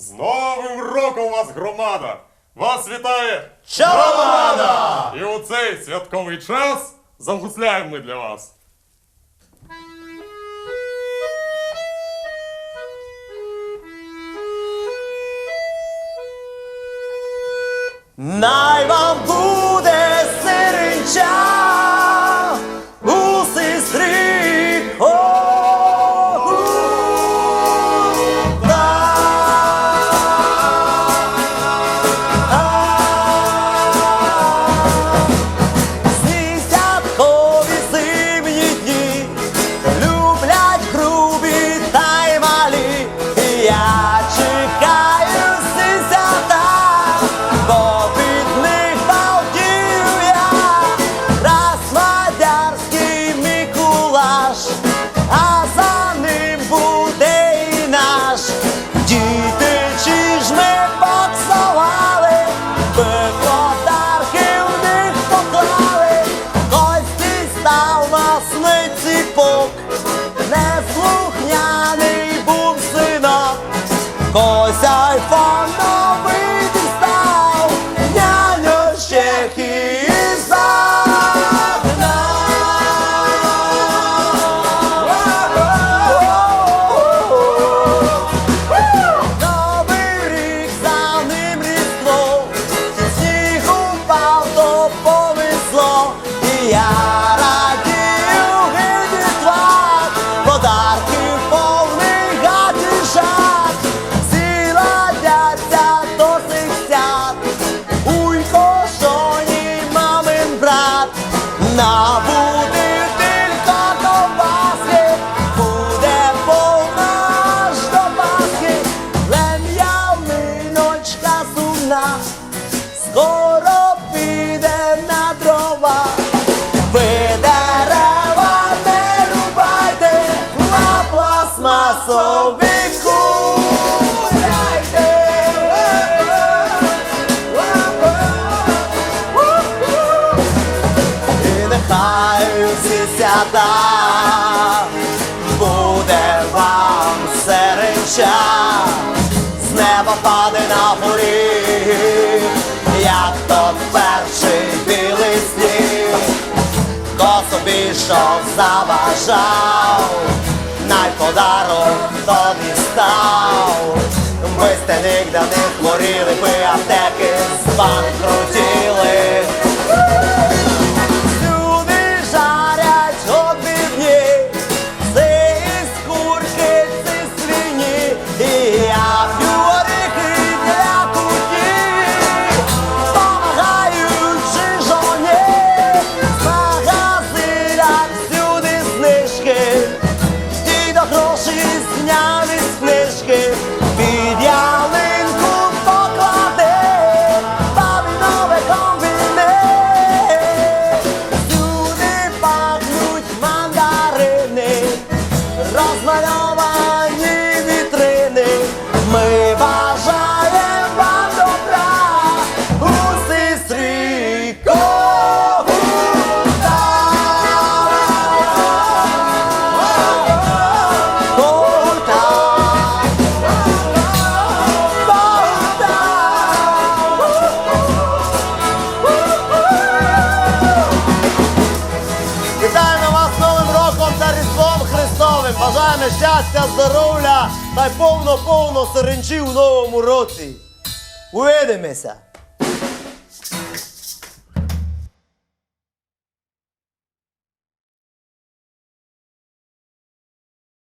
З новим роком вас громада! Вас вітає Чаромада! І у цей святковий час загусляємо ми для вас. Най вам Cause I Буде вам серенча, з неба паде на горі, як то перший білий сніг, хто собі що заважав, подарок тобі став, без них да не хворіли, би аптеки збанкрутіли. вами щастя, здоров'я та повно-повно соренчі у новому році. Увидимося!